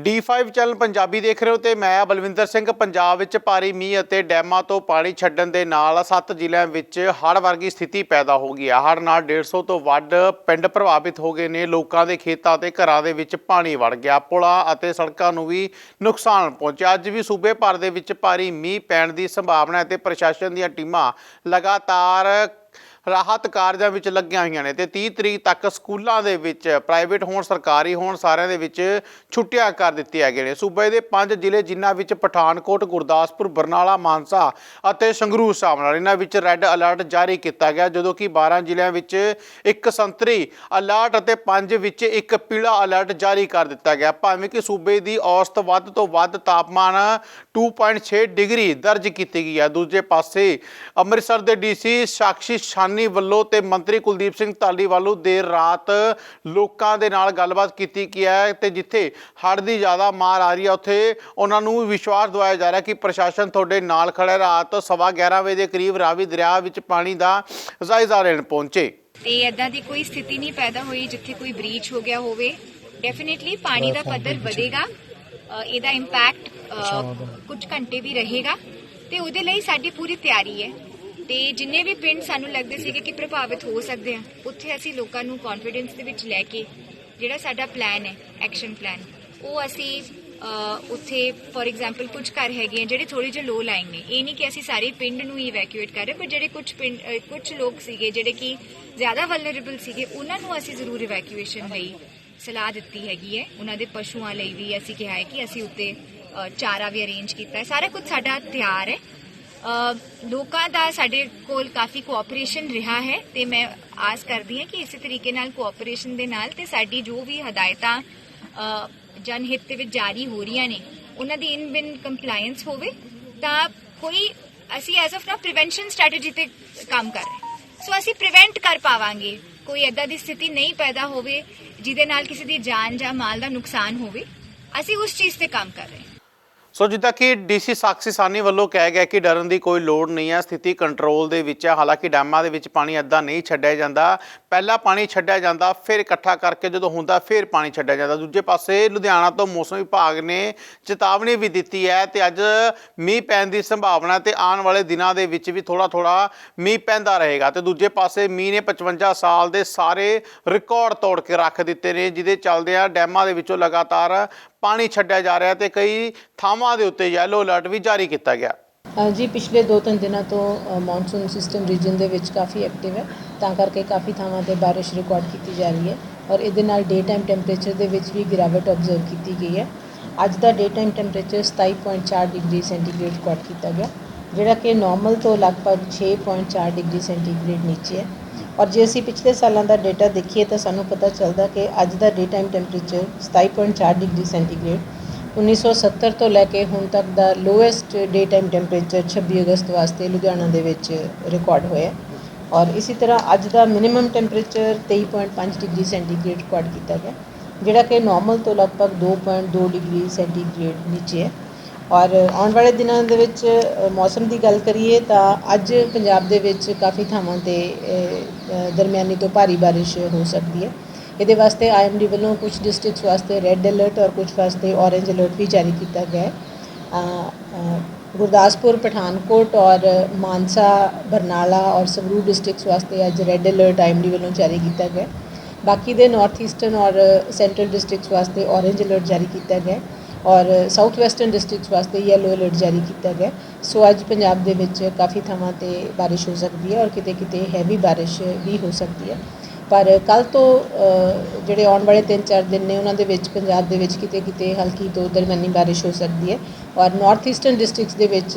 D5 channel Punjabi ਦੇਖ ਰਹੇ ਹੋ ਤੇ ਮੈਂ ਬਲਵਿੰਦਰ ਸਿੰਘ, ਪੰਜਾਬ ਵਿੱਚ ਭਾਰੀ ਮੀਂਹ ਅਤੇ ਡੈਮਾਂ ਤੋਂ ਪਾਣੀ ਛੱਡਣ ਦੇ ਨਾਲ ਸੱਤ ਜ਼ਿਲ੍ਹਿਆਂ ਵਿੱਚ ਹੜ੍ਹ ਵਰਗੀ ਸਥਿਤੀ ਪੈਦਾ ਹੋ ਗਈ ਹੈ ਹੜ੍ਹ ਨਾਲ 150 ਤੋਂ ਵੱਧ ਪਿੰਡ ਪ੍ਰਭਾਵਿਤ ਹੋ ਗਏ ਨੇ, ਲੋਕਾਂ ਦੇ ਖੇਤਾਂ ਤੇ ਘਰਾਂ ਦੇ ਵਿੱਚ ਪਾਣੀ ਵੜ ਗਿਆ। ਪੁਲਾਂ ਅਤੇ ਸੜਕਾਂ ਨੂੰ ਵੀ ਨੁਕਸਾਨ ਪਹੁੰਚਿਆ। ਅੱਜ ਵੀ ਸੂਬੇ ਭਰ ਦੇ ਵਿੱਚ ਭਾਰੀ ਮੀਂਹ ਪੈਣ ਦੀ ਸੰਭਾਵਨਾ ਹੈ ਤੇ ਪ੍ਰਸ਼ਾਸਨ ਦੀਆਂ ਟੀਮਾਂ ਲਗਾਤਾਰ ਰਾਹਤ ਕਾਰਜਾਂ ਵਿੱਚ ਲੱਗੀਆਂ ਹੋਈਆਂ ਨੇ ਤੇ 30 ਤਰੀਕ ਤੱਕ ਸਕੂਲਾਂ ਦੇ ਵਿੱਚ, ਪ੍ਰਾਈਵੇਟ ਹੋਣ, ਸਰਕਾਰੀ ਹੋਣ, ਸਾਰਿਆਂ ਦੇ ਵਿੱਚ ਛੁੱਟੀਆਂ ਕਰ ਦਿੱਤੀਆਂ ਗਈਆਂ ਨੇ। ਸੂਬੇ ਦੇ ਪੰਜ ਜ਼ਿਲ੍ਹੇ ਜਿਨ੍ਹਾਂ ਵਿੱਚ ਪਠਾਨਕੋਟ, ਗੁਰਦਾਸਪੁਰ, ਬਰਨਾਲਾ, ਮਾਨਸਾ ਅਤੇ ਸੰਗਰੂਰ ਸ਼ਾਮਲ ਹਨ। ਇਹਨਾਂ ਵਿੱਚ ਰੈੱਡ ਅਲਰਟ ਜਾਰੀ ਕੀਤਾ ਗਿਆ, ਜਦੋਂ ਕਿ 12 ਜ਼ਿਲ੍ਹਿਆਂ ਵਿੱਚ ਇੱਕ ਸੰਤਰੀ ਅਲਰਟ ਅਤੇ ਪੰਜ ਵਿੱਚ ਇੱਕ ਪੀਲਾ ਅਲਰਟ ਜਾਰੀ ਕਰ ਦਿੱਤਾ ਗਿਆ। ਭਾਵੇਂ ਕਿ ਸੂਬੇ ਦੀ ਔਸਤ ਵੱਧ ਤੋਂ ਵੱਧ ਤਾਪਮਾਨ 2.6 ਡਿਗਰੀ ਦਰਜ ਕੀਤੀ ਗਈ ਹੈ। ਦੂਜੇ ਪਾਸੇ ਅੰਮ੍ਰਿਤਸਰ ਦੇ ਡੀਸੀ ਸਾਕਸ਼ੀ ਸ਼ਾਨੀ ਵੱਲੋਂ ਤੇ ਮੰਤਰੀ ਕੁਲਦੀਪ ਸਿੰਘ ਧਾਲੀ ਵੱਲੋਂ ਦੇਰ ਰਾਤ ਲੋਕਾਂ ਦੇ ਨਾਲ ਗੱਲਬਾਤ ਕੀਤੀ ਕੀ ਹੈ ਤੇ ਜਿੱਥੇ ਹੜ੍ਹ ਦੀ ਜ਼ਿਆਦਾ ਮਾਰ ਆ ਰਹੀ ਹੈ ਉੱਥੇ ਉਹਨਾਂ ਨੂੰ ਵਿਸ਼ਵਾਸ ਦਿਵਾਇਆ ਜਾ ਰਿਹਾ ਕਿ ਪ੍ਰਸ਼ਾਸਨ ਤੁਹਾਡੇ ਨਾਲ ਖੜਾ ਹੈ। ਰਾਤ ਸਵਾ 11 ਵਜੇ ਦੇ ਕਰੀਬ ਰਾਵੀ ਦਰਿਆ ਵਿੱਚ ਪਾਣੀ ਦਾ ਜਾਇਜ਼ਾ ਲੈਣ ਪਹੁੰਚੇ। ਤੇ ਇਦਾਂ ਦੀ ਕੋਈ ਸਥਿਤੀ ਨਹੀਂ ਪੈਦਾ ਹੋਈ ਜਿੱਥੇ ਕੋਈ ਬ੍ਰੀਚ ਹੋ ਗਿਆ ਹੋਵੇ। ਡੈਫੀਨਿਟਲੀ ਪਾਣੀ ਦਾ ਪੱਧਰ ਵਧੇਗਾ। ਇਹਦਾ ਇੰਪੈਕਟ ਕੁਝ ਘੰਟੇ ਵੀ ਰਹੇਗਾ। ਤੇ ਉਹਦੇ ਲਈ ਸਾਡੀ ਪੂਰੀ ਤਿਆਰੀ ਹੈ। ਤੇ ਜਿੰਨੇ ਵੀ ਪਿੰਡ ਸਾਨੂੰ ਲੱਗਦੇ ਸੀਗੇ ਕਿ ਪ੍ਰਭਾਵਿਤ ਹੋ ਸਕਦੇ ਆ ਉੱਥੇ ਅਸੀਂ ਲੋਕਾਂ ਨੂੰ ਕੌਨਫੀਡੈਂਸ ਦੇ ਵਿੱਚ ਲੈ ਕੇ ਜਿਹੜਾ ਸਾਡਾ ਪਲਾਨ ਹੈ ਐਕਸ਼ਨ ਪਲਾਨ ਉਹ ਅਸੀਂ ਉੱਥੇ ਫੋਰ ਐਗਜ਼ਾਮਪਲ ਕੁਝ ਘਰ ਹੈਗੇ ਆ ਜਿਹੜੇ ਥੋੜੇ ਜਿਹਾ ਲੋ ਲਾਈਨ ਨੇ। ਇਹ ਨਹੀਂ ਕਿ ਅਸੀਂ ਸਾਰੇ ਪਿੰਡ ਨੂੰ ਹੀ ਇਵੈਕੂਏਟ ਕਰ ਰਹੇ ਪਰ ਜਿਹੜੇ ਕੁਝ ਪਿੰਡ ਅ, ਕੁਝ ਲੋਕ ਸੀਗੇ ਜਿਹੜੇ ਕਿ ਜ਼ਿਆਦਾ ਵਲਨਰੇਬਲ ਸੀਗੇ ਉਹਨਾਂ ਨੂੰ ਅਸੀਂ ਜ਼ਰੂਰ ਇਵੈਕੂਏਸ਼ਨ ਲਈ ਸਲਾਹ ਦਿੱਤੀ ਹੈਗੀ ਹੈ। ਉਹਨਾਂ ਦੇ ਪਸ਼ੂਆਂ ਲਈ ਵੀ ਅਸੀਂ ਕਿਹਾ ਹੈ ਕਿ ਅਸੀਂ ਉੱਤੇ ਚਾਰਾ ਵੀ ਅਰੇਂਜ ਕੀਤਾ ਹੈ। ਸਾਰਾ ਕੁਝ ਸਾਡਾ ਤਿਆਰ ਹੈ। ਲੋਕਾਂ ਦਾ ਸਾਡੇ ਕੋਲ ਕਾਫੀ ਕੋਆਪਰੇਸ਼ਨ ਰਿਹਾ ਹੈ ਤੇ ਮੈਂ ਆਸ ਕਰਦੀ ਹਾਂ ਕਿ ਇਸੇ ਤਰੀਕੇ ਨਾਲ ਕੋਆਪਰੇਸ਼ਨ ਦੇ ਨਾਲ ਤੇ ਸਾਡੀ ਜੋ ਵੀ ਹਦਾਇਤਾਂ ਜਨਹਿਤ ਦੇ ਵਿੱਚ ਜਾਰੀ ਹੋ ਰਹੀਆਂ ਨੇ, ਉਹਨਾਂ ਦੀ ਇਨ ਬਿਨ ਕੰਪਲਾਈਂਸ ਹੋਵੇ, ਤਾਂ ਕੋਈ ਅਸੀਂ ਐਜ਼ ਆਫ ਨਾ ਪ੍ਰੀਵੈਂਸ਼ਨ ਸਟ੍ਰੈਟਜੀ ਤੇ ਕੰਮ ਕਰ ਰਹੇ ਸੋ ਅਸੀਂ ਪ੍ਰੀਵੈਂਟ ਕਰ ਪਾਵਾਂਗੇ, ਕੋਈ ਐਦਾਂ ਦੀ ਸਥਿਤੀ ਨਹੀਂ ਪੈਦਾ ਹੋਵੇ, ਜਿਹਦੇ ਨਾਲ ਕਿਸੇ ਦੀ ਜਾਨ ਜਾਂ ਮਾਲ ਦਾ ਨੁਕਸਾਨ ਹੋਵੇ, ਅਸੀਂ ਉਸ ਚੀਜ਼ ਤੇ ਕੰਮ ਕਰ ਰਹੇ ਸੋ ਜਿੱਦਾਂ ਕਿ ਡੀਸੀ ਸਾਕਸ਼ੀ ਸਾਨੀ ਵੱਲੋਂ ਕਿਹਾ ਗਿਆ ਕਿ ਡਰਨ ਦੀ ਕੋਈ ਲੋੜ ਨਹੀਂ ਹੈ, ਸਥਿਤੀ ਕੰਟਰੋਲ ਦੇ ਵਿੱਚ ਹੈ। ਹਾਲਾਂਕਿ ਡੈਮਾਂ ਦੇ ਵਿੱਚ ਪਾਣੀ ਅੱਧਾ ਨਹੀਂ ਛੱਡਿਆ ਜਾਂਦਾ। ਪਹਿਲਾਂ ਪਾਣੀ ਛੱਡਿਆ ਜਾਂਦਾ, ਫਿਰ ਇਕੱਠਾ ਕਰਕੇ ਜਦੋਂ ਹੁੰਦਾ, ਫਿਰ ਪਾਣੀ ਛੱਡਿਆ ਜਾਂਦਾ। ਦੂਜੇ ਪਾਸੇ ਲੁਧਿਆਣਾ ਤੋਂ ਮੌਸਮ ਵਿਭਾਗ ਨੇ ਚੇਤਾਵਨੀ ਵੀ ਦਿੱਤੀ ਹੈ ਤੇ ਅੱਜ ਮੀਂਹ ਪੈਣ ਦੀ ਸੰਭਾਵਨਾ ਤੇ ਆਉਣ ਵਾਲੇ ਦਿਨਾਂ ਦੇ ਵਿੱਚ ਵੀ ਥੋੜਾ ਥੋੜਾ ਮੀਂਹ ਪੈਂਦਾ ਰਹੇਗਾ। ਤੇ ਦੂਜੇ ਪਾਸੇ ਮੀਂਹ ਨੇ 55 ਸਾਲ ਦੇ ਸਾਰੇ ਰਿਕਾਰਡ ਤੋੜ ਕੇ ਰੱਖ ਦਿੱਤੇ ਨੇ, ਜਿਹਦੇ ਚੱਲਦਿਆਂ ਡੈਮਾਂ ਦੇ ਵਿੱਚੋਂ ਲਗਾਤਾਰ ਪਾਣੀ ਛੱਡਿਆ ਜਾ ਰਿਹਾ ਤੇ ਕਈ ਥਾਵਾਂ ਦੇ ਉੱਤੇ ਯੈਲੋ ਅਲਰਟ ਵੀ ਜਾਰੀ ਕੀਤਾ ਗਿਆ। ਅ, ਜੀ ਪਿਛਲੇ 2-3 ਦਿਨਾਂ ਤੋਂ ਅ, ਮੌਨਸੂਨ ਸਿਸਟਮ ਰੀਜਨ ਦੇ ਵਿੱਚ ਕਾਫੀ ਐਕਟਿਵ ਹੈ ਤਾਂ ਕਰਕੇ ਕਾਫੀ ਥਾਵਾਂ ਤੇ ਬਾਰਿਸ਼ ਰਿਕਾਰਡ ਕੀਤੀ ਜਾ ਰਹੀ ਹੈ ਔਰ ਇਹਦੇ ਨਾਲ ਡੇ ਟਾਈਮ ਟੈਂਪਰੇਚਰ ਦੇ ਵਿੱਚ ਵੀ ਗਿਰਾਵਟ ਆਬਜ਼ਰਵ ਕੀਤੀ ਗਈ ਹੈ। ਅੱਜ ਦਾ day time temperature 27.4 degree centigrade record ਕੀਤਾ ਗਿਆ ਜਿਹੜਾ ਕਿ ਨਾਰਮਲ ਤੋਂ ਲਗਭਗ 6.4 ਡਿਗਰੀ ਸੈਂਟੀਗ੍ਰੇਡ ਨੀਚੇ ਹੈ। ਔਰ ਜੇ ਅਸੀਂ ਪਿਛਲੇ ਸਾਲਾਂ ਦਾ ਡਾਟਾ ਦੇਖੀਏ ਤਾਂ ਸਾਨੂੰ ਪਤਾ ਚੱਲਦਾ ਕਿ ਅੱਜ ਦਾ day time temperature 27.4 degree centigrade 1970 ਤੋਂ ਲੈ ਕੇ ਹੁਣ ਤੱਕ ਦਾ ਲੋਐਸਟ ਡੇ ਟਾਈਮ ਟੈਂਪਰੇਚਰ 26 ਅਗਸਤ ਵਾਸਤੇ ਲੁਧਿਆਣਾ ਦੇ ਵਿੱਚ ਰਿਕਾਰਡ ਹੋਇਆ ਔਰ ਇਸੇ ਤਰ੍ਹਾਂ ਅੱਜ ਦਾ minimum temperature 23.5 degree centigrade record ਕੀਤਾ ਗਿਆ, ਜਿਹੜਾ ਕਿ ਨਾਰਮਲ ਤੋਂ ਲਗਭਗ 2.2 ਡਿਗਰੀ ਸੈਂਟੀਗ੍ਰੇਡ ਨੀਚੇ ਹੈ। ਔਰ ਆਉਣ ਵਾਲੇ ਦਿਨਾਂ ਦੇ ਵਿੱਚ ਮੌਸਮ ਦੀ ਗੱਲ ਕਰੀਏ ਤਾਂ ਅੱਜ ਪੰਜਾਬ ਦੇ ਵਿੱਚ ਕਾਫੀ ਥਾਵਾਂ ਤੇ ਦਰਮਿਆਨੀ ਤੋਂ ਭਾਰੀ ਬਾਰਿਸ਼ ਹੋ ਸਕਦੀ ਹੈ। ਇਹਦੇ ਵਾਸਤੇ ਆਈਐਮਡੀ ਵੱਲੋਂ ਕੁਝ ਡਿਸਟ੍ਰਿਕਟਸ ਵਾਸਤੇ ਰੈੱਡ ਅਲਰਟ ਔਰ ਕੁਝ ਵਾਸਤੇ ਔਰੇਂਜ ਅਲਰਟ ਵੀ ਜਾਰੀ ਕੀਤਾ ਗਿਆ ਹੈ। ਗੁਰਦਾਸਪੁਰ, ਪਠਾਨਕੋਟ ਔਰ ਮਾਨਸਾ, ਬਰਨਾਲਾ ਔਰ ਸੰਗਰੂਰ ਡਿਸਟ੍ਰਿਕਟਸ ਵਾਸਤੇ ਅੱਜ ਰੈੱਡ ਅਲਰਟ ਆਈਐਮਡੀ ਵੱਲੋਂ ਜਾਰੀ ਕੀਤਾ ਗਿਆ ਬਾਕੀ ਦੇ ਨਾਰਥ ਈਸਟਰਨ ਔਰ ਸੈਂਟਰਲ ਡਿਸਟ੍ਰਿਕਟਸ ਵਾਸਤੇ ਔਰੇਂਜ ਅਲਰਟ ਜਾਰੀ ਕੀਤਾ ਗਿਆ ਔਰ ਸਾਊਥ ਵੈਸਟਰਨ ਡਿਸਟ੍ਰਿਕਟਸ ਵਾਸਤੇ ਯੈਲੋ ਅਲਰਟ ਜਾਰੀ ਕੀਤਾ ਗਿਆ। ਸੋ ਅੱਜ ਪੰਜਾਬ ਦੇ ਵਿੱਚ ਕਾਫੀ ਥਾਵਾਂ ਤੇ ਬਾਰਿਸ਼ ਹੋ ਸਕਦੀ ਹੈ ਔਰ ਕਿਤੇ ਕਿਤੇ ਹੈਵੀ ਬਾਰਿਸ਼ ਵੀ ਹੋ ਸਕਦੀ ਹੈ। ਪਰ ਕੱਲ ਤੋਂ ਜਿਹੜੇ ਆਉਣ ਵਾਲੇ 3-4 ਦਿਨ ਨੇ ਉਹਨਾਂ ਦੇ ਵਿੱਚ ਪੰਜਾਬ ਦੇ ਵਿੱਚ ਕਿਤੇ ਕਿਤੇ ਹਲਕੀ ਤੋਂ ਦਰਮਿਆਨੀ ਬਾਰਿਸ਼ ਹੋ ਸਕਦੀ ਹੈ ਔਰ ਨਾਰਥ ਈਸਟਰਨ ਡਿਸਟ੍ਰਿਕਟਸ ਦੇ ਵਿੱਚ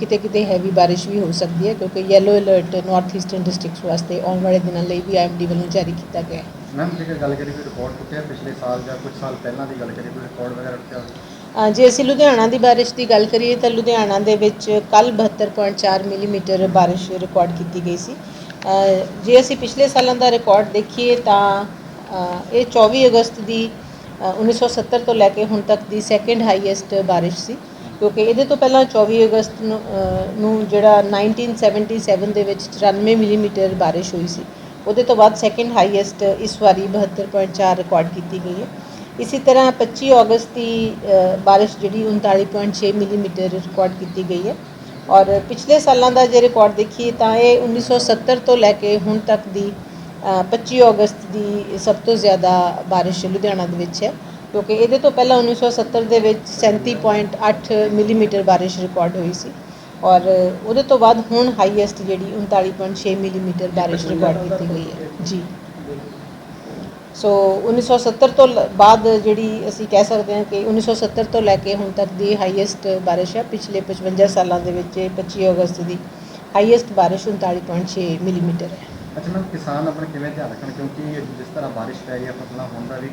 ਕਿਤੇ ਕਿਤੇ ਹੈਵੀ ਬਾਰਿਸ਼ ਵੀ ਹੋ ਸਕਦੀ ਹੈ ਕਿਉਂਕਿ yellow alert north eastern districts ਵਾਸਤੇ ਆਉਣ ਵਾਲੇ ਦਿਨਾਂ ਲਈ ਵੀ ਆਈਐਮਡੀ ਵੱਲੋਂ ਜਾਰੀ ਕੀਤਾ ਗਿਆ ਹੈ। ਮੈਮ ਜੇਕਰ ਗੱਲ ਕਰੀਏ ਕੋਈ ਰਿਕਾਰਡ ਟੁੱਟਿਆ ਪਿਛਲੇ ਸਾਲ ਜਾਂ ਕੁਝ ਸਾਲ ਪਹਿਲਾਂ ਦੀ ਗੱਲ ਕਰੀਏ ਕੋਈ ਰਿਕਾਰਡ ਵਗੈਰਾ ਟੁੱਟਿਆ ਜੇ ਅਸੀਂ ਲੁਧਿਆਣਾ ਦੀ ਬਾਰਿਸ਼ ਦੀ ਗੱਲ ਕਰੀਏ ਤਾਂ ਲੁਧਿਆਣਾ ਦੇ ਵਿੱਚ ਕੱਲ 72.4 ਮਿਲੀਮੀਟਰ ਬਾਰਿਸ਼ ਰਿਕਾਰਡ ਕੀਤੀ ਗਈ ਸੀ। ਜੇ ਅਸੀਂ ਪਿਛਲੇ ਸਾਲਾਂ ਦਾ ਰਿਕਾਰਡ ਦੇਖੀਏ ਤਾਂ ਇਹ 24 ਅਗਸਤ ਦੀ ਅ, 1970 ਤੋਂ ਲੈ ਕੇ ਹੁਣ ਤੱਕ ਦੀ ਸੈਕੰਡ ਹਾਈਐਸਟ ਬਾਰਿਸ਼ ਸੀ। ਕਿਉਂਕਿ ਇਹਦੇ ਤੋਂ ਪਹਿਲਾਂ 24 ਅਗਸਤ ਨੂੰ ਅ, ਨੂੰ ਜਿਹੜਾ 1977 ਦੇ ਵਿੱਚ 94 ਮਿਲੀਮੀਟਰ ਬਾਰਿਸ਼ ਹੋਈ ਸੀ। ਉਹਦੇ ਤੋਂ ਬਾਅਦ ਸੈਕੰਡ ਹਾਈਐਸਟ ਇਸ ਵਾਰੀ 72.4 ਰਿਕਾਰਡ ਕੀਤੀ ਗਈ ਹੈ। ਇਸੇ ਤਰ੍ਹਾਂ 25 ਅਗਸਤ ਦੀ ਬਾਰਿਸ਼ ਜਿਹੜੀ 39.6 ਮਿਲੀਮੀਟਰ ਰਿਕਾਰਡ ਕੀਤੀ ਗਈ ਹੈ। ਔਰ ਪਿਛਲੇ ਸਾਲਾਂ ਦਾ ਜੇ ਰਿਕਾਰਡ ਦੇਖੀਏ ਤਾਂ ਇਹ 1970 ਤੋਂ ਲੈ ਕੇ ਹੁਣ ਤੱਕ ਦੀ ਅ, 25 ਅਗਸਤ ਦੀ ਸਭ ਤੋਂ ਜ਼ਿਆਦਾ ਬਾਰਿਸ਼ ਲੁਧਿਆਣਾ ਦੇ ਵਿੱਚ ਹੈ ਕਿਉਂਕਿ ਇਹਦੇ ਤੋਂ ਪਹਿਲਾਂ 1970 ਦੇ ਵਿੱਚ 37.8 ਮਿਲੀਮੀਟਰ ਬਾਰਿਸ਼ ਰਿਕਾਰਡ ਹੋਈ ਸੀ ਔਰ ਉਹਦੇ ਤੋਂ ਬਾਅਦ ਹੁਣ ਹਾਈਐਸਟ ਜਿਹੜੀ 39.6 ਮਿਲੀਮੀਟਰ ਬਾਰਿਸ਼ ਰਿਕਾਰਡ ਕੀਤੀ ਗਈ ਹੈ। ਜੀ। ਸੋ 1970 ਤੋਂ ਬਾਅਦ ਜਿਹੜੀ ਅਸੀਂ ਕਹਿ ਸਕਦੇ ਹਾਂ ਕਿ 1970 ਤੋਂ ਲੈ ਕੇ ਹੁਣ ਤੱਕ ਦੀ ਹਾਈਐਸਟ ਬਾਰਿਸ਼ ਹੈ ਪਿਛਲੇ 55 ਸਾਲਾਂ ਦੇ ਵਿੱਚ ਇਹ 25 ਅਗਸਤ ਦੀ ਹਾਈਐਸਟ ਬਾਰਿਸ਼ 39.6 ਮਿਲੀਮੀਟਰ ਹੈ। ਅੱਛਾ ਮੈਮ ਕਿਸਾਨ ਆਪਣਾ ਕਿਵੇਂ ਧਿਆਨ ਰੱਖਣ? ਕਿਉਂਕਿ ਜਿਸ ਤਰ੍ਹਾਂ ਬਾਰਿਸ਼ ਪੈ ਰਹੀ ਹੈ ਫਸਲਾਂ ਹੋਣ ਦਾ ਵੀ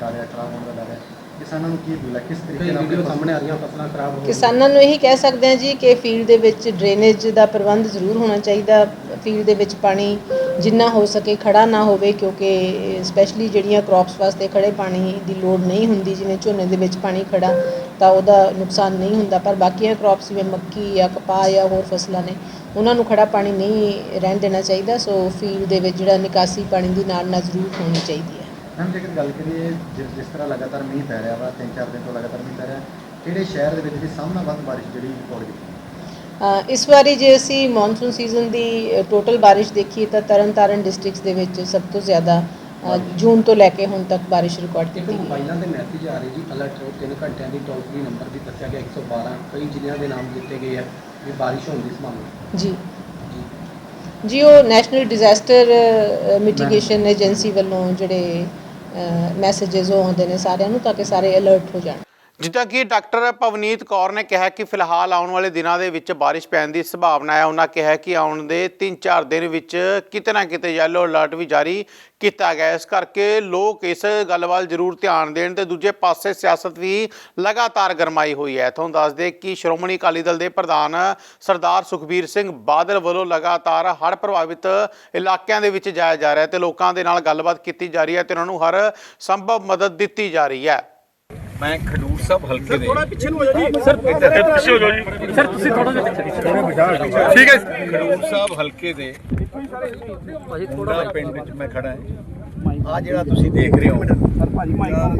ਡਰ ਹੈ ਖਰਾਬ ਹੋਣ ਦਾ ਡਰ ਹੈ। ਕਿਸਾਨਾਂ ਨੂੰ ਕੀ ਹੈ ਕਿਸ ਤਰੀਕੇ ਨਾਲ ਆਪਣੇ ਸਾਹਮਣੇ ਆ ਰਹੀਆਂ ਫਸਲਾਂ ਖਰਾਬ ਹੋ ਕਿਸਾਨਾਂ ਨੂੰ ਇਹੀ ਕਹਿ ਸਕਦੇ ਹਾਂ ਜੀ ਕਿ ਫੀਲਡ ਦੇ ਵਿੱਚ ਡਰੇਨੇਜ ਦਾ ਪ੍ਰਬੰਧ ਜ਼ਰੂਰ ਹੋਣਾ ਚਾਹੀਦਾ। ਫੀਲਡ ਦੇ ਵਿੱਚ ਪਾਣੀ ਜਿੰਨਾ ਹੋ ਸਕੇ ਖੜਾ ਨਾ ਹੋਵੇ, ਕਿਉਂਕਿ ਸਪੈਸ਼ਲੀ ਜਿਹੜੀਆਂ ਕ੍ਰੌਪਸ ਵਾਸਤੇ ਖੜੇ ਪਾਣੀ ਦੀ ਲੋੜ ਨਹੀਂ ਹੁੰਦੀ, ਜਿਵੇਂ ਝੋਨੇ ਦੇ ਵਿੱਚ ਪਾਣੀ ਖੜਾ, ਤਾਂ ਉਹਦਾ ਨੁਕਸਾਨ ਨਹੀਂ ਹੁੰਦਾ। ਪਰ ਬਾਕੀਆਂ ਕ੍ਰੌਪਸ ਜਿਵੇਂ ਮੱਕੀ ਜਾਂ ਕਪਾਹ ਜਾਂ ਹੋਰ ਫਸਲਾਂ ਨੇ, ਉਹਨਾਂ ਨੂੰ ਖੜਾ ਪਾਣੀ ਨਹੀਂ ਰਹਿਣ ਦੇਣਾ ਚਾਹੀਦਾ। ਸੋ ਫੀਲਡ ਦੇ ਵਿੱਚ ਜਿਹੜਾ ਨਿਕਾਸੀ ਪਾਣੀ ਦੀ ਨਾਲ ਨਾਲ ਜ਼ਰੂਰ ਹੋਣੀ ਚਾਹੀਦੀ ਹੈ। ਮੈਮ, ਜੇਕਰ ਗੱਲ ਕਰੀਏ, ਜਿਸ ਜਿਸ ਤਰ੍ਹਾਂ ਲਗਾਤਾਰ ਮੀਂਹ ਪੈ ਰਿਹਾ ਵਾ, ਤਿੰਨ ਚਾਰ ਦਿਨ ਤੋਂ ਲਗਾਤਾਰ ਮੀਂਹ ਪੈ ਰਿਹਾ, ਕਿਹੜੇ ਸ਼ਹਿਰ ਦੇ ਵਿੱਚ ਵੀ ਸਭ ਨਾਲੋਂ ਵੱਧ ਬਾਰਿਸ਼ ਜਿਹੜੀ ਰਿਕਾਰਡ ਕੀਤੀ ਇਸ ਵਾਰੀ ਜੇ ਅਸੀਂ ਮੌਨਸੂਨ ਸੀਜ਼ਨ ਦੀ ਟੋਟਲ ਬਾਰਿਸ਼ ਦੇਖੀਏ ਤਾਂ ਤਰਨਤਾਰਨ ਡਿਸਟ੍ਰਿਕਟਸ ਦੇ ਵਿੱਚ ਸਭ ਤੋਂ ਜ਼ਿਆਦਾ ਜੂਨ ਤੋਂ ਲੈ ਕੇ ਹੁਣ ਤੱਕ ਬਾਰਿਸ਼ ਰਿਕਾਰਡ ਕੀਤੀ ਗਈ ਮੋਬਾਈਲਾਂ ਦੇ ਮੈਸੇਜ ਆ ਰਹੇ ਜੀ ਅਲਰਟ ਰਹੋ 3 ਘੰਟਿਆਂ ਦੀ ਟੋਲ ਫ੍ਰੀ ਨੰਬਰ ਵੀ ਦੱਸਿਆ ਗਿਆ 112 ਕਈ ਜ਼ਿਲ੍ਹਿਆਂ ਦੇ ਨਾਮ ਦਿੱਤੇ ਗਏ ਆ ਵੀ ਬਾਰਿਸ਼ ਹੋਣ ਦੀ ਸੰਭਾਵਨਾ। ਜੀ। ਜੀ। ਉਹ ਨੈਸ਼ਨਲ ਡਿਜ਼ਾਸਟਰ ਮਿਟੀਗੇਸ਼ਨ ਏਜੰਸੀ ਵੱਲੋਂ ਜਿਹੜੇ ਮੈਸੇजेस ਉਹ ਆਉਂਦੇ ਨੇ ਸਾਰਿਆਂ ਨੂੰ ਤਾਂ ਕਿ ਸਾਰੇ ਅਲਰਟ ਹੋ ਜਾਣ। ਜਿੱਦਾਂ ਕਿ ਡਾਕਟਰ ਪਵਨੀਤ ਕੌਰ ਨੇ ਕਿਹਾ ਕਿ ਫਿਲਹਾਲ ਆਉਣ ਵਾਲੇ ਦਿਨਾਂ ਦੇ ਵਿੱਚ ਬਾਰਿਸ਼ ਪੈਣ ਦੀ ਸੰਭਾਵਨਾ ਹੈ। ਉਹਨਾਂ ਕਿਹਾ ਕਿ ਆਉਣ ਦੇ 3-4 ਦਿਨ ਵਿੱਚ ਕਿਤੇ ਨਾ ਕਿਤੇ ਯੈਲੋ ਅਲਰਟ ਵੀ ਜਾਰੀ ਕੀਤਾ ਗਿਆ ਇਸ ਕਰਕੇ ਲੋਕ ਇਸ ਗੱਲ ਵੱਲ ਜ਼ਰੂਰ ਧਿਆਨ ਦੇਣ ਤੇ ਦੂਜੇ ਪਾਸੇ ਸਿਆਸਤ ਵੀ ਲਗਾਤਾਰ ਗਰਮਾਈ ਹੋਈ ਹੈ। ਤੁਹਾਨੂੰ ਦੱਸ ਦੇ ਕਿ ਸ਼੍ਰੋਮਣੀ ਅਕਾਲੀ ਦਲ ਦੇ ਪ੍ਰਧਾਨ ਸਰਦਾਰ ਸੁਖਬੀਰ ਸਿੰਘ ਬਾਦਲ ਵੱਲੋਂ ਲਗਾਤਾਰ ਹੜ੍ਹ ਪ੍ਰਭਾਵਿਤ ਇਲਾਕਿਆਂ ਦੇ ਵਿੱਚ ਜਾਇਆ ਜਾ ਰਿਹਾ ਹੈ ਤੇ ਲੋਕਾਂ ਦੇ ਨਾਲ ਗੱਲਬਾਤ ਕੀਤੀ ਜਾ ਰਹੀ ਹੈ ਤੇ ਉਹਨਾਂ ਨੂੰ ਹਰ ਸੰਭਵ ਮਦਦ ਦਿੱਤੀ ਜਾ ਰਹੀ ਹੈ। ਮੈਂ ਖਡੂਰ ਸਾਹਿਬ ਹਲਕੇ ਦੇ। ਥੋੜਾ ਪਿੱਛੇ ਨੂੰ ਹੋ ਜਾਓ ਜੀ। ਸਰ ਪਿੱਛੇ ਹੋ ਜਾਓ ਜੀ। ਸਰ ਤੁਸੀਂ ਥੋੜਾ ਜਿਹਾ ਪਿੱਛੇ ਠੀਕ ਹੈ। ਖਡੂਰ ਸਾਹਿਬ ਹਲਕੇ ਦੇ ਮੁੰਡਾ ਪਿੰਡ ਵਿੱਚ ਮੈਂ ਖੜਾ ਹਾਂ। ਆ ਜਿਹੜਾ ਤੁਸੀਂ ਦੇਖ ਰਹੇ ਹੋ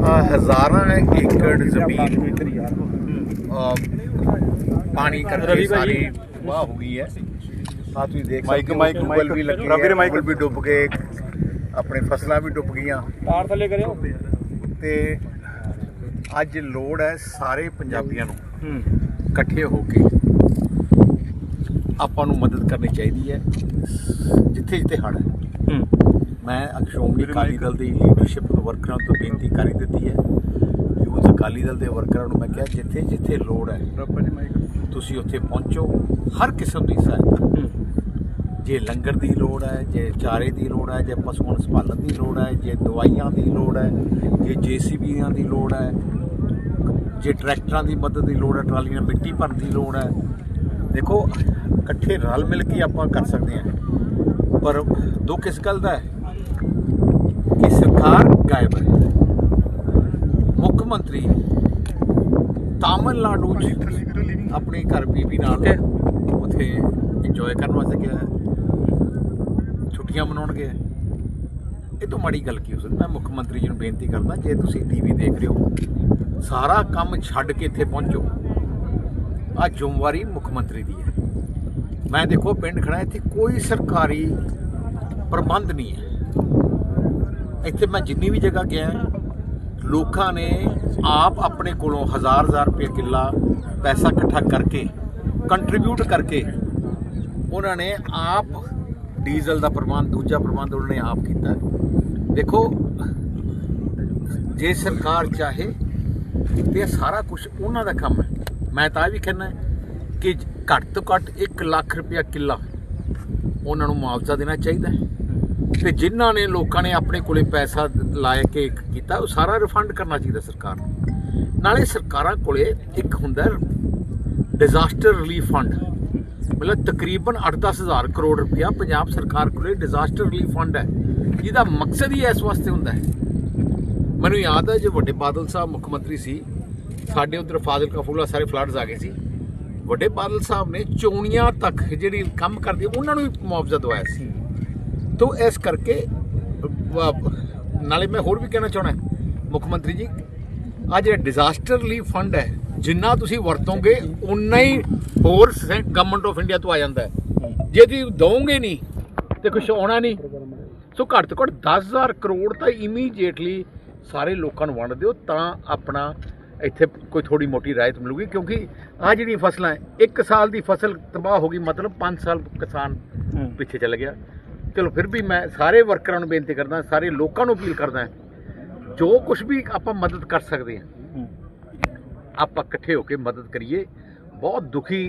ਆ ਹਜ਼ਾਰਾਂ ਏਕੜ ਜ਼ਮੀਨ। ਆ ਪਾਣੀ ਕਰਕੇ ਸਾਰੀ ਵਾਹ ਹੋ ਗਈ ਹੈ। ਆ ਤੁਸੀਂ ਦੇਖ ਸਕਦੇ ਮਾਈਕ ਮਾਈਕ ਵੀ ਲੱਗੇ ਰਵੀ ਮਾਈਕ ਵੀ ਡੁੱਬ ਗਏ ਆਪਣੇ ਫਸਲਾਂ ਵੀ ਡੁੱਬ ਗਈਆਂ। ਤਾਰ ਥੱਲੇ ਕਰਿਓ। ਤੇ ਅੱਜ ਲੋੜ ਹੈ ਸਾਰੇ ਪੰਜਾਬੀਆਂ ਨੂੰ ਇਕੱਠੇ ਹੋ ਕੇ ਆਪਾਂ ਨੂੰ ਮਦਦ ਕਰਨੀ ਚਾਹੀਦੀ ਹੈ। ਜਿੱਥੇ ਜਿੱਥੇ ਹੜ੍ਹ ਹੈ। ਮੈਂ ਅੱਜ ਸ਼੍ਰੋਮਣੀ ਅਕਾਲੀ ਦਲ ਦੀ ਲੀਡਰਸ਼ਿਪ ਵਰਕਰਾਂ ਤੋਂ ਬੇਨਤੀ ਕਰੀ ਦਿੱਤੀ ਹੈ। ਯੂਥ ਅਕਾਲੀ ਦਲ ਦੇ ਵਰਕਰਾਂ ਨੂੰ ਮੈਂ ਕਿਹਾ ਜਿੱਥੇ ਜਿੱਥੇ ਲੋੜ ਹੈ ਤੁਸੀਂ ਉੱਥੇ ਪਹੁੰਚੋ। ਹਰ ਕਿਸਮ ਦੀ ਸਹਾਇਤਾ। ਜੇ ਲੰਗਰ ਦੀ ਲੋੜ ਹੈ ਜੇ ਚਾਰੇ ਦੀ ਲੋੜ ਹੈ ਜੇ ਪਸ਼ੂਆਂ ਨੂੰ ਸੰਭਾਲਣ ਦੀ ਲੋੜ ਹੈ ਜੇ ਦਵਾਈਆਂ ਦੀ ਲੋੜ ਹੈ ਜੇ ਜੀਸੀਬੀਆਂ ਦੀ ਲੋੜ ਹੈ ਜੇ ਟਰੈਕਟਰਾਂ ਦੀ ਮਦਦ ਦੀ ਲੋੜ ਹੈ ਟਰਾਲੀਆਂ ਮਿੱਟੀ ਭਰਨ ਦੀ ਲੋੜ ਹੈ। ਦੇਖੋ ਇਕੱਠੇ ਰਲ ਮਿਲ ਕੇ ਆਪਾਂ ਕਰ ਸਕਦੇ ਹਾਂ। ਪਰ ਦੁੱਖ ਇਸ ਗੱਲ ਦਾ ਹੈ ਕਿ ਸਰਕਾਰ ਗਾਇਬ ਹੈ। ਮੁੱਖ ਮੰਤਰੀ ਤਾਮਿਲਨਾਡੂ 'ਚ ਆਪਣੇ ਘਰ ਬੀਬੀ ਨਾਲ ਉੱਥੇ ਇੰਜੋਏ ਕਰਨ ਵਾਸਤੇ ਗਿਆ ਹੈ। ਛੁੱਟੀਆਂ ਮਨਾਉਣ ਗਿਆ। ਇਹ ਤੋਂ ਮਾੜੀ ਗੱਲ ਕੀ ਹੋ ਸਕਦੀ ਮੈਂ ਮੁੱਖ ਮੰਤਰੀ ਜੀ ਨੂੰ ਬੇਨਤੀ ਕਰਦਾ ਜੇ ਤੁਸੀਂ ਟੀਵੀ ਦੇਖ ਰਹੇ ਹੋ ਸਾਰਾ ਕੰਮ ਛੱਡ ਕੇ ਇੱਥੇ ਪਹੁੰਚੋ। ਆ ਜ਼ਿੰਮੇਵਾਰੀ ਮੁੱਖ ਮੰਤਰੀ ਦੀ ਹੈ। ਮੈਂ ਦੇਖੋ, ਪਿੰਡ ਖੜਾ ਇੱਥੇ ਕੋਈ ਸਰਕਾਰੀ ਪ੍ਰਬੰਧ ਨਹੀਂ ਹੈ। ਇੱਥੇ ਮੈਂ ਜਿੰਨੀ ਵੀ ਜਗ੍ਹਾ ਗਿਆ, ਲੋਕਾਂ ਨੇ ਆਪ ਆਪਣੇ ਕੋਲੋਂ ਹਜ਼ਾਰ ਹਜ਼ਾਰ ਰੁਪਏ ਕਿੱਲਾ ਪੈਸਾ ਇਕੱਠਾ ਕਰਕੇ ਕੰਟਰੀਬਿਊਟ ਕਰਕੇ, ਉਹਨਾਂ ਨੇ ਆਪ ਡੀਜ਼ਲ ਦਾ ਪ੍ਰਬੰਧ, ਦੂਜਾ ਪ੍ਰਬੰਧ ਉਹਨਾਂ ਨੇ ਆਪ ਕੀਤਾ। ਦੇਖੋ, ਜੇ ਸਰਕਾਰ ਚਾਹੇ ਤੇ ਇਹ ਸਾਰਾ ਕੁਝ ਉਹਨਾਂ ਦਾ ਕੰਮ ਹੈ। ਮੈਂ ਤਾਂ ਇਹ ਵੀ ਕਹਿੰਦਾ ਕਿ ਘੱਟ ਤੋਂ ਘੱਟ 1 ਲੱਖ ਰੁਪਇਆ ਕਿੱਲਾ ਉਹਨਾਂ ਨੂੰ ਮੁਆਵਜ਼ਾ ਦੇਣਾ ਚਾਹੀਦਾ ਹੈ। ਤੇ ਜਿਨ੍ਹਾਂ ਨੇ ਲੋਕਾਂ ਨੇ ਆਪਣੇ ਕੋਲੇ ਪੈਸਾ ਲਾਇਆ ਕੇ ਕੀਤਾ, ਉਹ ਸਾਰਾ ਰਿਫੰਡ ਕਰਨਾ ਚਾਹੀਦਾ ਸਰਕਾਰ ਨੂੰ। ਨਾਲੇ ਸਰਕਾਰਾਂ ਕੋਲੇ ਇੱਕ ਹੁੰਦਾ ਡਿਜ਼ਾਸਟਰ ਰਿਲੀਫ ਫੰਡ ਮਤਲਬ ਤਕਰੀਬਨ 8-10 ਹਜ਼ਾਰ ਕਰੋੜ ਰੁਪਇਆ ਪੰਜਾਬ ਸਰਕਾਰ ਕੋਲੇ ਡਿਜ਼ਾਸਟਰ ਰਿਲੀਫ ਫੰਡ ਹੈ। ਜਿਹਦਾ ਮਕਸਦ ਹੀ ਇਸ ਵਾਸਤੇ ਹੁੰਦਾ ਹੈ ਮੈਨੂੰ ਯਾਦ ਹੈ ਜੇ ਵੱਡੇ ਬਾਦਲ ਸਾਹਿਬ ਮੁੱਖ ਮੰਤਰੀ ਸੀ, ਸਾਡੇ ਉਧਰ ਫਾਜ਼ਿਲਕਾ ਫੂਲਾ ਸਾਰੇ ਫਲੱਡਸ ਆ ਗਏ ਸੀ। ਵੱਡੇ ਬਾਦਲ ਸਾਹਿਬ ਨੇ ਚੋਣੀਆਂ ਤੱਕ ਜਿਹੜੀ ਕੰਮ ਕਰਦੀ, ਉਹਨਾਂ ਨੂੰ ਵੀ ਮੁਆਵਜ਼ਾ ਦਵਾਇਆ ਸੀ। ਤੋਂ ਇਸ ਕਰਕੇ ਨਾਲੇ ਮੈਂ ਹੋਰ ਵੀ ਕਹਿਣਾ ਚਾਹਣਾ ਮੁੱਖ ਮੰਤਰੀ ਜੀ ਆ ਜਿਹੜਾ ਡਿਜ਼ਾਸਟਰ ਰਿਲੀਫ ਫੰਡ ਹੈ, ਜਿੰਨਾ ਤੁਸੀਂ ਵਰਤੋਗੇ ਉਨਾ ਹੀ ਹੋਰ ਗਵਰਨਮੈਂਟ ਆਫ ਇੰਡੀਆ ਤੋਂ ਆ ਜਾਂਦਾ ਹੈ। ਜੇ ਤੁਸੀਂ ਦੋਗੇ ਨਹੀਂ, ਤੇ ਕੁਝ ਆਉਣਾ ਨਹੀਂ। ਸੋ ਘੱਟ ਤੋਂ ਘੱਟ 10000 ਕਰੋੜ ਤਾਂ ਇਮੀਡੀਏਟਲੀ ਸਾਰੇ ਲੋਕਾਂ ਨੂੰ ਵੰਡ ਦਿਓ ਤਾਂ ਆਪਣਾ ਇੱਥੇ ਕੋਈ ਥੋੜੀ ਮੋਟੀ ਰਾਹਤ ਮਿਲੂਗੀ ਕਿਉਂਕਿ ਆ ਜਿਹੜੀ ਫਸਲਾਂ ਇੱਕ ਸਾਲ ਦੀ ਫਸਲ ਤਬਾਹ ਹੋ ਗਈ ਮਤਲਬ 5 ਸਾਲ ਕਿਸਾਨ ਪਿੱਛੇ ਚੱਲ ਗਿਆ। ਚਲੋ ਫਿਰ ਵੀ ਮੈਂ ਸਾਰੇ ਵਰਕਰਾਂ ਨੂੰ ਬੇਨਤੀ ਕਰਦਾ ਸਾਰੇ ਲੋਕਾਂ ਨੂੰ ਅਪੀਲ ਕਰਦਾ ਜੋ ਕੁਝ ਵੀ ਆਪਾਂ ਮਦਦ ਕਰ ਸਕਦੇ ਹਾਂ ਆਪਾਂ ਇਕੱਠੇ ਹੋ ਕੇ ਮਦਦ ਕਰੀਏ। ਬਹੁਤ ਦੁਖੀ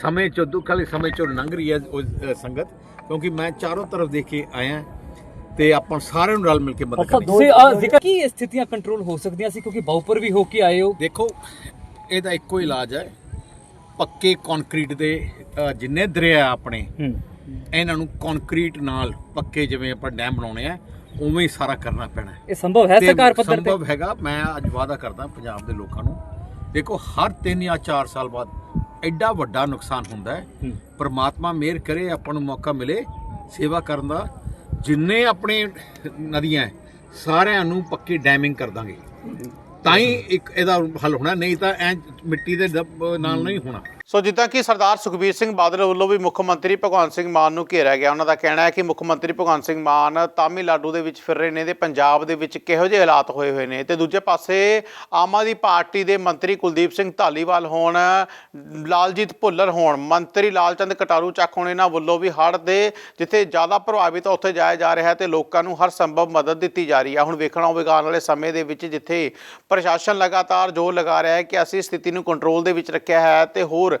ਸਮੇਂ ਚੋਂ ਦੁੱਖ ਵਾਲੇ ਸਮੇਂ ਚੋਂ ਲੰਘ ਰਹੀ ਹੈ ਸੰਗਤ ਕਿਉਂਕਿ ਮੈਂ ਚਾਰੋਂ ਤਰਫ ਦੇਖ ਕੇ ਆਇਆ। ਤੇ ਆਪਾਂ ਸਾਰਿਆਂ ਨੂੰ ਰਲ ਮਿਲ ਕੇ ਮਦਦ ਆ ਜ਼ਿਕਰ ਕੀ ਇਹ ਸਥਿਤੀਆਂ ਕੰਟਰੋਲ ਹੋ ਸਕਦੀਆਂ ਸੀ ਕਿਉਂਕਿ ਬਾਉਪਰ ਵੀ ਹੋ ਕੇ ਆਏ ਹੋ? ਦੇਖੋ ਇਹਦਾ ਇੱਕੋ ਇਲਾਜ ਹੈ। ਪੱਕੇ ਕੰਕਰੀਟ ਦੇ ਅ, ਜਿੰਨੇ ਦਰਿਆ ਆਪਣੇ ਇਹਨਾਂ ਨੂੰ ਕੰਕਰੀਟ ਨਾਲ ਪੱਕੇ ਜਿਵੇਂ ਆਪਾਂ ਡੈਮ ਬਣਾਉਣੇ ਆ ਉਵੇਂ ਹੀ ਸਾਰਾ ਕਰਨਾ ਪੈਣਾ ਹੈ। ਇਹ ਸੰਭਵ ਹੈ ਤੇ ਸਰਕਾਰ ਪੱਧਰ ਤੇ? ਸੰਭਵ ਹੈਗਾ ਮੈਂ ਅੱਜ ਵਾਅਦਾ ਕਰਦਾ ਪੰਜਾਬ ਦੇ ਲੋਕਾਂ ਨੂੰ। ਦੇਖੋ ਹਰ 3 ਜਾਂ 4 ਸਾਲ ਬਾਅਦ ਐਡਾ ਵੱਡਾ ਨੁਕਸਾਨ ਹੁੰਦਾ ਹੈ। ਪਰਮਾਤਮਾ ਮਿਹਰ ਕਰੇ ਆਪਾਂ ਨੂੰ ਮੌਕਾ ਮਿਲੇ ਸੇਵਾ ਕਰਨ ਦਾ। ਜਿੰਨੇ ਆਪਣੇ ਨਦੀਆਂ ਸਾਰਿਆਂ ਨੂੰ ਪੱਕੀ ਡੈਮਿੰਗ ਕਰ ਦਾਂਗੇ। ਤਾਂ ਹੀ ਇੱਕ ਇਹਦਾ ਹੱਲ ਹੋਣਾ, ਨਹੀਂ ਤਾਂ ਐ ਮਿੱਟੀ ਦੇ ਨਾਲ ਨਹੀਂ ਹੋਣਾ। ਸੋ ਜਿੱਦਾਂ ਕਿ ਸਰਦਾਰ ਸੁਖਬੀਰ ਸਿੰਘ ਬਾਦਲ ਵੱਲੋਂ ਵੀ ਮੁੱਖ ਮੰਤਰੀ ਭਗਵੰਤ ਸਿੰਘ ਮਾਨ ਨੂੰ ਘੇਰਿਆ ਗਿਆ, ਉਹਨਾਂ ਦਾ ਕਹਿਣਾ ਹੈ ਕਿ ਮੁੱਖ ਮੰਤਰੀ ਭਗਵੰਤ ਸਿੰਘ ਮਾਨ ਤਾਮਿਲਨਾਡੂ ਦੇ ਵਿੱਚ ਫਿਰ ਰਹੇ ਨੇ ਤੇ ਪੰਜਾਬ ਦੇ ਵਿੱਚ ਕਿਹੋ ਜਿਹੇ ਹਾਲਾਤ ਹੋਏ ਹੋਏ ਨੇ। ਤੇ ਦੂਜੇ ਪਾਸੇ ਆਮ ਆਦਮੀ ਪਾਰਟੀ ਦੇ ਮੰਤਰੀ ਕੁਲਦੀਪ ਸਿੰਘ ਧਾਲੀਵਾਲ ਹੋਣ, ਲਾਲਜੀਤ ਭੁੱਲਰ ਹੋਣ, ਮੰਤਰੀ ਲਾਲਚੰਦ ਕਟਾਰੂ ਚੱਕ ਹੋਣ, ਇਹਨਾਂ ਵੱਲੋਂ ਵੀ ਹੜ੍ਹ ਦੇ ਜਿੱਥੇ ਜ਼ਿਆਦਾ ਪ੍ਰਭਾਵਿਤ ਆ ਉੱਥੇ ਜਾਇਆ ਜਾ ਰਿਹਾ ਹੈ ਤੇ ਲੋਕਾਂ ਨੂੰ ਹਰ ਸੰਭਵ ਮਦਦ ਦਿੱਤੀ ਜਾ ਰਹੀ ਹੈ ਹੁਣ ਵੇਖਣਾ ਹੋਵੇਗਾ ਆਉਣ ਵਾਲੇ ਸਮੇਂ ਦੇ ਵਿੱਚ ਜਿੱਥੇ ਪ੍ਰਸ਼ਾਸਨ ਲਗਾਤਾਰ ਜ਼ੋਰ ਲਗਾ ਰਿਹਾ ਹੈ ਕਿ ਅਸੀਂ ਸਥਿਤੀ ਨੂੰ ਕੰਟਰੋਲ ਦੇ ਵਿੱਚ ਰੱਖਿਆ ਹੈ ਤੇ ਹੋਰ